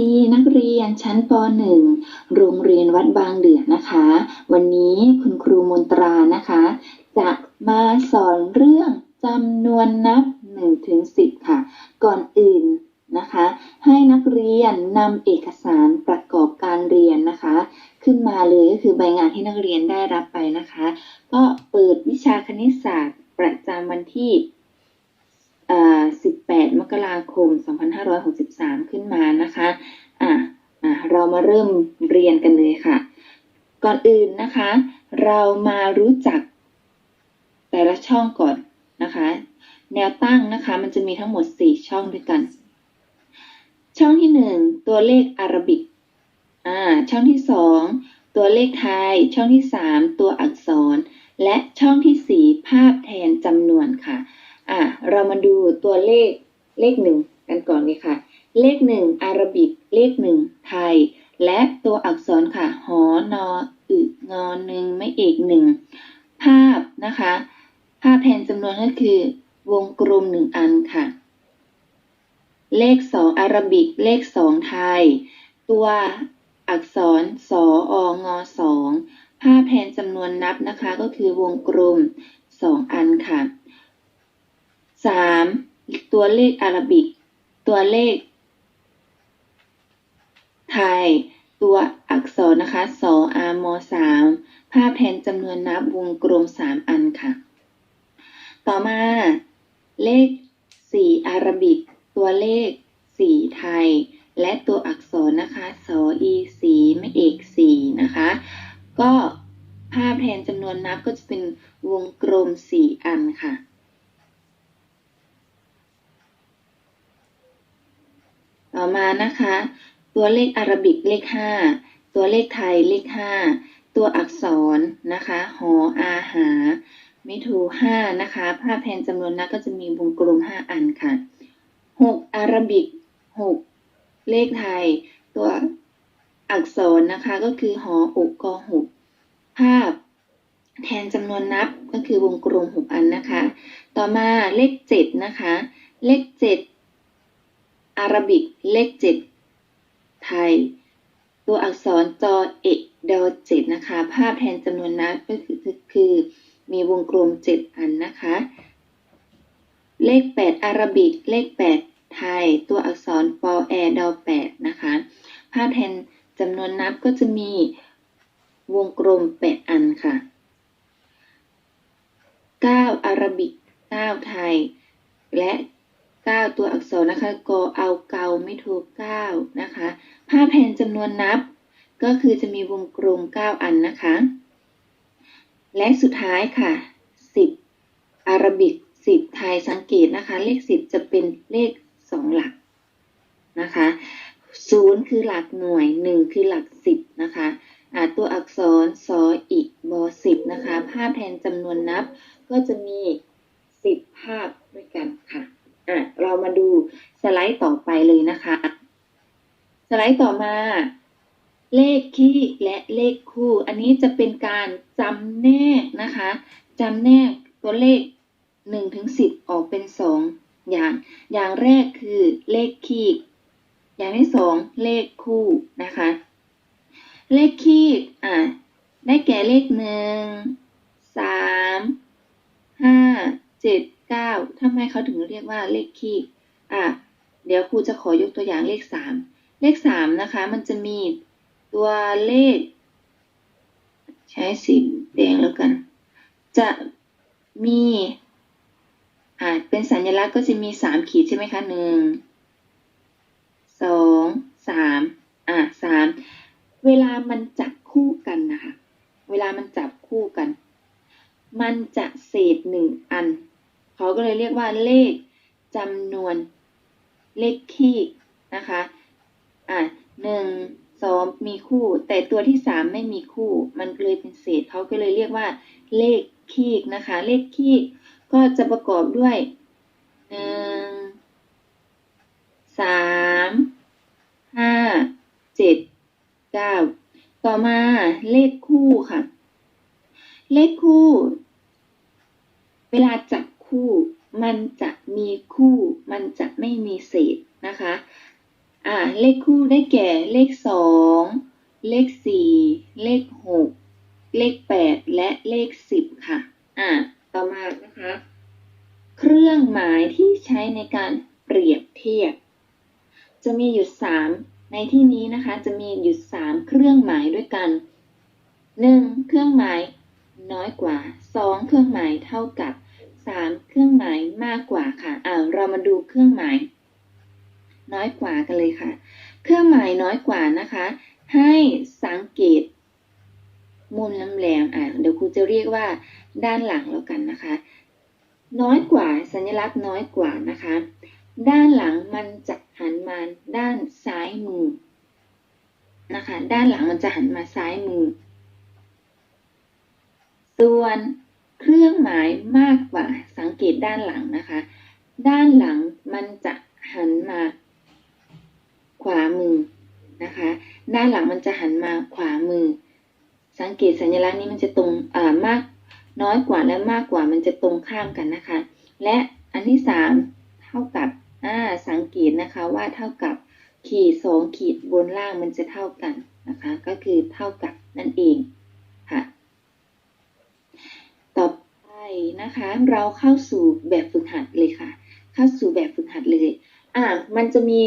ดีนักเรียนชั้นป .1 โรงเรียนวัดบางเดือนะคะ วันนี้คุณครูมนตรานะคะ จะมาสอนเรื่องจำนวนนับ1ถึง10 ค่ะ ก่อนอื่นนะคะ ให้นักเรียนนำเอกสารประกอบการเรียนนะคะ ขึ้นมาเลยก็คือใบงานที่นักเรียนได้รับไปนะคะ ก็เปิดวิชาคณิตศาสตร์ประจำวันที่ 18 มกราคม 2563 ขึ้นมานะคะอะอะเรามาเริ่มเรียนกันเลยค่ะ ก่อนอื่นนะคะ เรามารู้จักแต่ละช่องก่อนนะคะ แนวตั้งนะคะมันจะมีทั้งหมด 4 ช่องด้วยกัน ช่องที่ 1 ตัวเลขอารบิกอ่าช่องที่ 2 ตัวเลขไทย ช่องที่ 3 ตัวอักษร และช่องที่ 4 ภาพแทนจำนวนค่ะ อะเรามาดูตัวเลขเลขหนึ่งกันก่อนเลยค่ะ เลขหนึ่งอาราบิก เลขหนึ่งไทย และตัวอักษรค่ะ หอนออึงอหนึ่งไม่เอกหนึ่งภาพนะคะ ภาพแทนจำนวนก็คือ วงกลมหนึ่งอันค่ะ เลขสองอาราบิก เลขสองไทย ตัวอักษรสอองอสองภาพแทนจำนวนนับนะคะ ก็คือวงกลมสองอันค่ะ สามตัวเลขอาราบิก ตัวเลข ไทย ตัวอักษรนะคะสออามอสามภาพแทนจำนวนนับวงกลมสามอันค่ะ ต่อมาเลขสี่อาราบิก ตัวเลขสี่ไทย และตัวอักษรนะคะสออีสีไม่เอกสีนะคะ ก็ภาพแทนจำนวนนับก็จะเป็นวงกลมสี่อันค่ะ ต่อมานะคะ ตัวเลขอารบิกเลข 5 ตัวเลขไทยเลข 5 ตัวอักษรนะคะ หออาหามิถู5นะคะภาพแทนจำนวนนับก็จะมีวงกลม 5 อันค่ะ 6 อารบิก 6 เลขไทย ตัวอักษรนะคะก็คือหออกกหกภาพแทนจำนวนนับก็คือวงกลม 6 อันนะคะ ต่อมาเลข 7 นะคะ เลข 7 อาราบิกเลข7ไทย ตัวอักษรจอเอกดอเจ็ดนะคะ ภาพแทนจำนวนนับก็คือคือมีวงกลม7อันนะคะ เลข8อาราบิกเลข8ไทย ตัวอักษรปอแอดอ8นะคะ ภาพแทนจำนวนนับก็จะมีวงกลม8อันค่ะ9อาราบิก9ไทย และ 9 ตัวอักษรนะคะกอเอาเกาไม่โท9นะคะ ภาพแทนจำนวนนับ ก็คือจะมีวงกลม 9 อันนะคะ และสุดท้ายค่ะ 10 อารบิก 10 ไทยสังเกตนะคะ เลข 10 จะเป็นเลข 2 หลักนะคะ0คือหลักหน่วย 1 คือหลัก 10 นะคะตัวอักษรสออีกบอ10นะคะ ภาพแทนจำนวนนับก็จะมี 10 ภาพด้วยกันค่ะ อะเรามาดูสไลด์ต่อไปเลยนะคะ สไลด์ต่อมา เลขคี่และเลขคู่ อันนี้จะเป็นการจำแนกนะคะจำแนกตัวเลข1ถึง10 ออกเป็น 2 อย่าง อย่างแรกคือเลขคี่อย่างที่ 2 เลขคู่นะคะ เลขคี่อะได้แก่เลขหนึ่งส เก้าทำไมเขาถึงเรียกว่าเลขคี่อะเดี๋ยวครูจะขอยกตัวอย่างเลขสามเลขสามนะคะ มันจะมีตัวเลข ใช้สีแดงแล้วกัน จะมีอ่าเป็นสัญลักษณ์ก็จะมีสามขีดใช่ไหมคะหนึ่งสองสามอ่าสามเวลามันจับคู่กันนะคะ เวลามันจับคู่กัน มันจะเศษหนึ่งอัน เขาก็เลยเรียกว่าเลขจำนวนเลขคี่นะคะ อะหนึ่งสองมีคู่ แต่ตัวที่สามไม่มีคู่ มันเลยเป็นเศษเขาก็เลยเรียกว่า เลขคี่นะคะ เลขคี่ก็จะประกอบด้วยหนึ่งสามห้าเจ็ดเก้าต่อมาเลขคู่ค่ะ เลขคู่ เวลาจับ คู่ มันจะมีคู่ มันจะไม่มีเศษนะคะ อ่า เลขคู่ได้แก่เลขสองเลขสี่เลขหกเลขแปดและเลขสิบค่ะ อ่า ต่อมานะคะ เครื่องหมายที่ใช้ในการเปรียบเทียบ จะมีอยู่สามในที่นี้นะคะ จะมีอยู่สามเครื่องหมายด้วยกันหนึ่งเครื่องหมายน้อยกว่าสองเครื่องหมายเท่ากับ สามเครื่องหมายมากกว่าค่ะอ่าเรามาดูเครื่องหมาย น้อยกว่ากันเลยค่ะ เครื่องหมายน้อยกว่านะคะ ให้สังเกต มุมน้ำแหลมอะเดี๋ยวครูจะเรียกว่าด้านหลังแล้วกันนะคะ น้อยกว่าสัญลักษณ์น้อยกว่านะคะ ด้านหลังมันจะหันมาด้านซ้ายมือนะคะ ด้านหลังมันจะหันมาซ้ายมือ ส่วน เครื่องหมายมากกว่าสังเกตด้านหลังนะคะ ด้านหลังมันจะหันมาขวามือนะคะ ด้านหลังมันจะหันมาขวามือ สังเกตสัญลักษณ์นี้มันจะตรงอ่ามากน้อยกว่าและมากกว่ามันจะตรงข้ามกันนะคะ และอันที่สามเท่ากับอ่าสังเกตนะคะว่าเท่ากับขีดสองขีดบนล่างมันจะเท่ากันนะคะ ก็คือเท่ากับนั่นเองค่ะ ต่อไป นะคะ เราเข้าสู่แบบฝึกหัดเลยค่ะ เข้าสู่แบบฝึกหัดเลย อ่ามันจะมี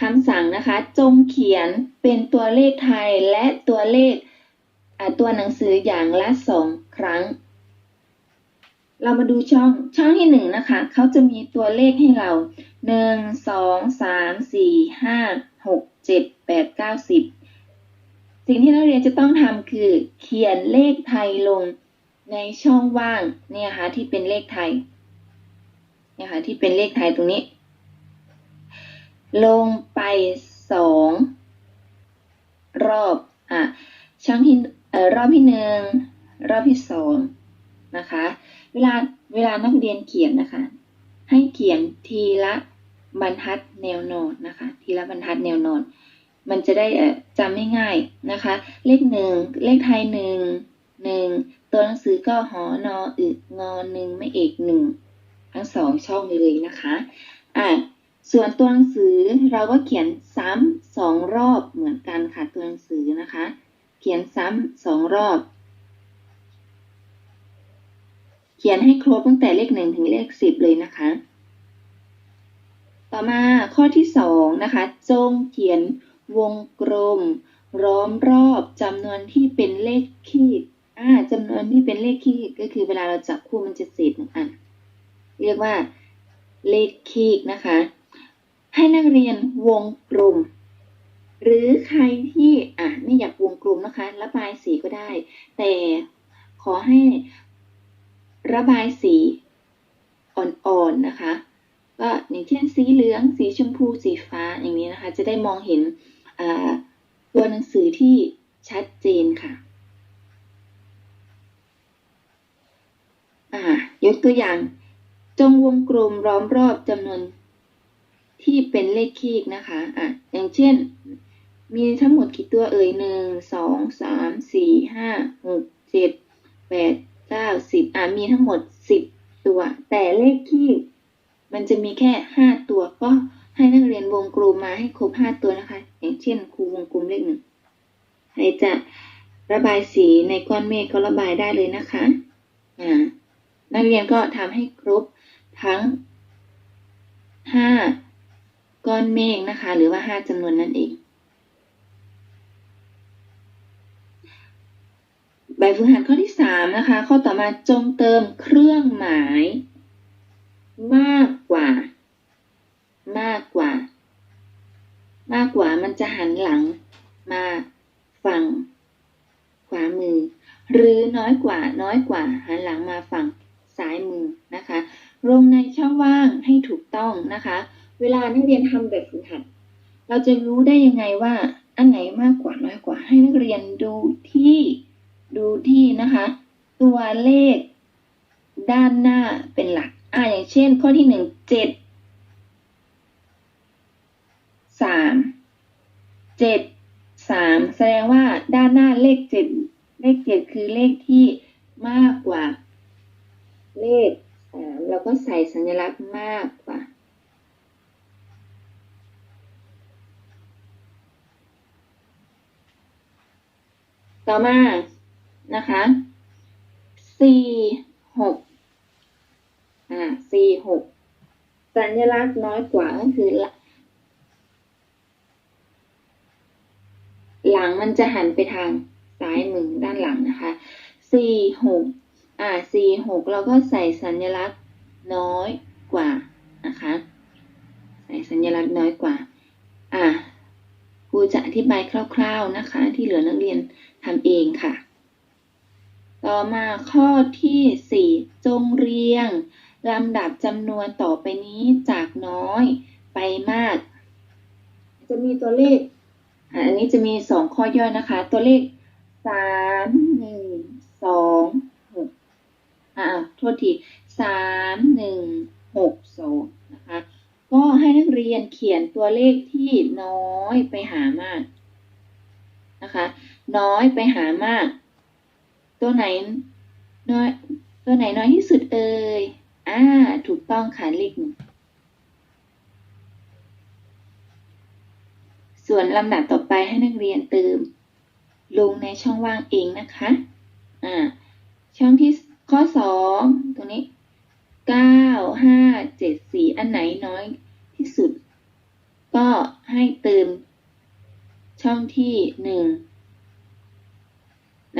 คำสั่งนะคะ จงเขียนเป็นตัวเลขไทยและตัวเลขตัวหนังสืออย่างละสองครั้ง เรามาดูช่องช่องที่หนึ่งนะคะ เขาจะมีตัวเลขให้เราหนึ่งสองสามสี่ห้าหกเจ็ดแปดเก้าสิบสิ่งที่นักเรียนจะต้องทำคือ เขียนเลขไทยลง ในช่องว่างเนี่ยค่ะที่เป็นเลขไทยเนี่ยค่ะที่เป็นเลขไทยตรงนี้ ลงไปสองรอบอะช่องที่เอ่อรอบที่หนึ่งรอบที่สองนะคะเวลาเวลานักเรียนเขียนนะคะ ให้เขียนทีละบรรทัดแนวนอนนะคะ ทีละบรรทัดแนวนอนมันจะได้จำไม่ง่ายนะคะ เลขหนึ่งเลขไทยหนึ่งหนึ่ง ตัวหนังสือก็หอนออึงอหนึ่งไม่เอกหนึ่งทั้งสองช่องเลยนะคะอะส่วนตัวหนังสือเราก็เขียนซ้ำสองรอบเหมือนกันค่ะตัวหนังสือนะคะ เขียนซ้ำสองรอบ เขียนให้ครบตั้งแต่เลขหนึ่งถึงเลขสิบเลยนะคะ ต่อมาข้อที่สองนะคะจงเขียนวงกลมล้อมรอบจำนวนที่เป็นเลขคีด อ่าจำนวนที่เป็นเลขคีดก็คือเวลาเราจับคู่มันจะเศษหนึ่งอัน เรียกว่าเลขคีดนะคะ ให้นักเรียนวงกลมหรือใครที่อะไม่อยากวงกลมนะคะ ระบายสีก็ได้ แต่ขอให้ระบายสีอ่อนๆนะคะ ก็อย่างเช่นสีเหลือง สีชมพูสีฟ้าอย่างนี้นะคะ จะได้มองเห็นตัวหนังสือที่ชัดเจนค่ะ อ่ายกตัวอย่าง จงวงกลมล้อมรอบจำนวนที่เป็นเลขคีกนะคะอะอย่างเช่น มีทั้งหมดกี่ตัวเอ่ยหนึ่งสองสามสี่ห้าหกเจ็ดแปดเก้าสิบอะมีทั้งหมดสิบตัว แต่เลขคีกมันจะมีแค่ห้าตัวก็ให้นักเรียนวงกลมมาให้ครบห้าตัวนะคะ อย่างเช่นครูวงกลมเลขหนึ่งใครจะระบายสีในก้อนเมฆก็ระบายได้เลยนะคะ อ่า นักเรียนก็ทำให้ครบทั้งห้าก้อนเมฆนะคะ หรือว่าห้าจำนวนนั่นเองแบบฝึกหัดข้อที่สามนะคะ ข้อต่อมาจงเติมเครื่องหมาย มากกว่า มากกว่า มากกว่ามันจะหันหลังมาฝั่งขวามือ หรือน้อยกว่าน้อยกว่าหันหลังมาฝั่ง ซ้ายมือนะคะ ลงในช่องว่างให้ถูกต้องนะคะ เวลานักเรียนทำแบบฝึกหัด เราจะรู้ได้ยังไงว่าอันไหนมากกว่าน้อยกว่า ให้นักเรียนดูที่ดูที่นะคะ ตัวเลขด้านหน้าเป็นหลักอ่าอย่างเช่น ข้อที่หนึ่งเจ็ดสามเจ็ดสามแสดงว่าด้านหน้าเลขเจ็ดเลขเจ็ดคือเลขที่มากกว่า เลขสามเราก็ใส่สัญลักษณ์มากกว่าต่อมา นะคะสี่หกอ่าสี่หกสัญลักษณ์น้อยกว่าก็คือ หลังมันจะหันไปทางซ้ายมือด้านหลังนะคะสี่หก อ่าสี่หกเราก็ใส่สัญลักษณ์น้อยกว่านะคะ ใส่สัญลักษณ์น้อยกว่า อ่าครูจะอธิบายคร่าวๆนะคะ ที่เหลือนักเรียนทำเองค่ะ ต่อมาข้อที่ 4 จงเรียงลำดับจำนวนต่อไปนี้จากน้อยไปมาก จะมีตัวเลขอะอันนี้จะมี 2 ข้อย่อยนะคะ ตัวเลข 3 1 2 อ่าโทษที3 1 6 2นะคะ ก็ให้นักเรียนเขียนตัวเลขที่น้อยไปหามากนะคะ น้อยไปหามาก ตัวไหนน้อยตัวไหนน้อยที่สุดเอ่ยอ่าถูกต้องค่ะเลขหนึ่งส่วนลำดับต่อไปให้นักเรียนเติม ลงในช่องว่างเองนะคะ อ่า ช่องที่ ข้อสองตรงนี้เก้าห้าเจ็ดสี่อันไหนน้อยที่สุด ก็ให้เติมช่องที่หนึ่ง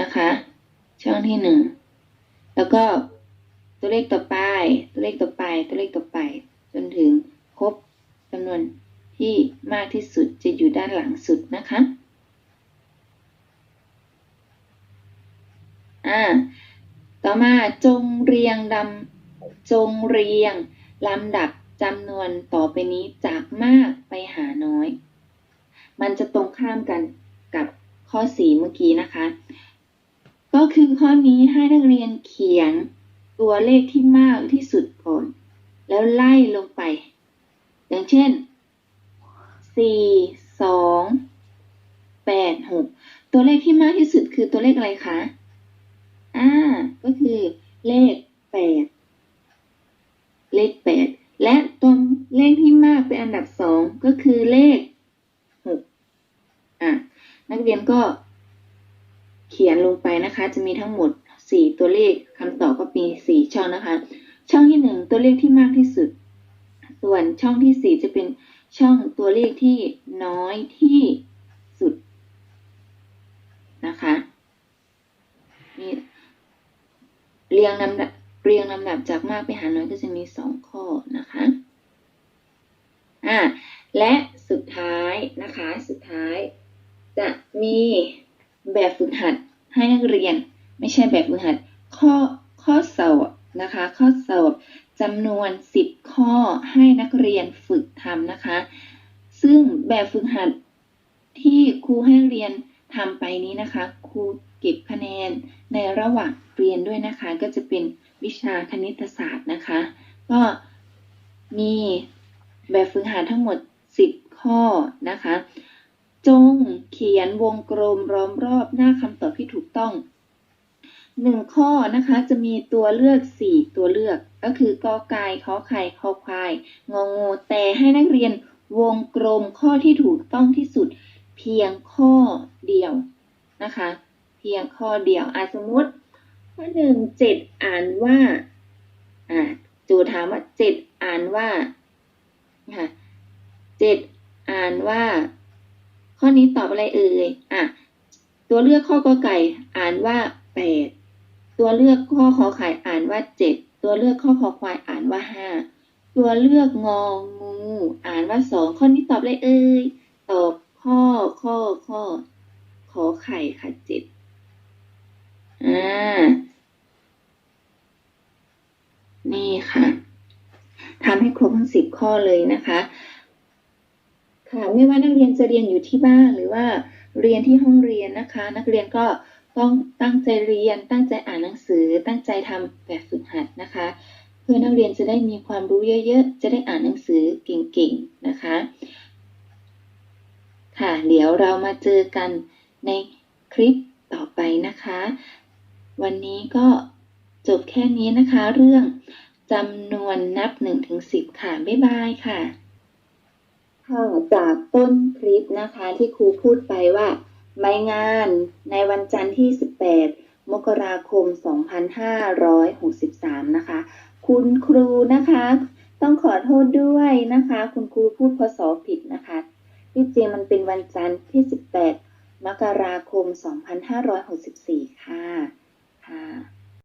นะคะ ช่องที่หนึ่งแล้วก็ตัวเลขต่อไป ตัวเลขต่อไป ตัวเลขต่อไป จนถึงครบจำนวนที่มากที่สุดจะอยู่ด้านหลังสุดนะคะ อ่า ต่อมาจงเรียงลำจงเรียงลำดับจำนวนต่อไปนี้จากมากไปหาน้อย มันจะตรงข้ามกันกับข้อสีเมื่อกี้นะคะ ก็คือข้อนี้ให้นักเรียนเขียนตัวเลขที่มากที่สุดก่อน แล้วไล่ลงไป อย่างเช่น 4 2 8 6 ตัวเลขที่มากที่สุดคือตัวเลขอะไรคะ อ่า ก็คือเลข8เลข8และตัวเลขที่มากเป็นอันดับ2ก็คือเลข6อะนักเรียนก็เขียนลงไปนะคะ จะมีทั้งหมด4ตัวเลขคำตอบก็มี4ช่องนะคะ ช่องที่1ตัวเลขที่มากที่สุด ส่วนช่องที่4จะเป็นช่องตัวเลขที่น้อยที่สุดนะคะนี่ เรียงลำดับเรียงลำดับจากมากไปหาน้อยก็จะมี2ข้อนะคะอ่าและสุดท้ายนะคะสุดท้ายจะมีแบบฝึกหัดให้นักเรียน ไม่ใช่แบบฝึกหัด ข้อข้อสอบนะคะ ข้อสอบจำนวน 10 ข้อให้นักเรียนฝึกทำนะคะ ซึ่งแบบฝึกหัดที่ครูให้เรียนทำไปนี้นะคะครู เก็บคะแนนในระหว่างเรียนด้วยนะคะ ก็จะเป็นวิชาคณิตศาสตร์นะคะ ก็มีแบบฝึกหัดทั้งหมด 10 ข้อนะคะ จงเขียนวงกลมล้อมรอบหน้าคำตอบที่ถูกต้องหนึ่งข้อนะคะจะมีตัวเลือก 4 ตัวเลือกก็คือกอไก่ขอไข่คอควาย งองูแต่ให้นักเรียนวงกลมข้อที่ถูกต้องที่สุดเพียงข้อเดียวนะคะ เพียงข้อเดียวอะสมมติข้อหนึ่งเจ็ดอ่านว่าอ่าจูถามว่าเจ็ดอ่านว่าค่ะเจ็ดอ่านว่า ข้อนี้ตอบอะไรเอ่ยอะตัวเลือกข้อกอไก่อ่านว่าแปดตัวเลือกข้อขอไข่อ่านว่าเจ็ดตัวเลือกข้อคอควายอ่านว่าห้าตัวเลือกงองูอ่านว่าสองข้อนี้ตอบอะไรเอ่ยตอบข้อข้อข้อขอไข่ค่ะเจ็ด อ่านี่ค่ะทำให้ครบทั้งสิบข้อเลยนะคะ ค่ะ ไม่ว่านักเรียนจะเรียนอยู่ที่บ้านหรือว่าเรียนที่ห้องเรียนนะคะ นักเรียนก็ต้องตั้งใจเรียน ตั้งใจอ่านหนังสือ ตั้งใจทำแบบฝึกหัดนะคะ เพื่อนักเรียนจะได้มีความรู้เยอะๆ จะได้อ่านหนังสือเก่งๆนะคะ ค่ะ เดี๋ยวเรามาเจอกันในคลิปต่อไปนะคะ วันนี้ก็จบแค่นี้นะคะ เรื่องจำนวนนับ1ถึง10 ค่ะ บ๊ายบายค่ะค่ะจากต้นคลิปนะคะที่ครูพูดไปว่าใบงานในวันจันทร์ที่ 18 มกราคม 2563 นะคะ คุณครูนะคะ ต้องขอโทษด้วยนะคะ คุณครูพูดพศผิดนะคะที่จริงมันเป็นวันจันทร์ที่ 18 มกราคม 2564 ค่ะ ค่ะ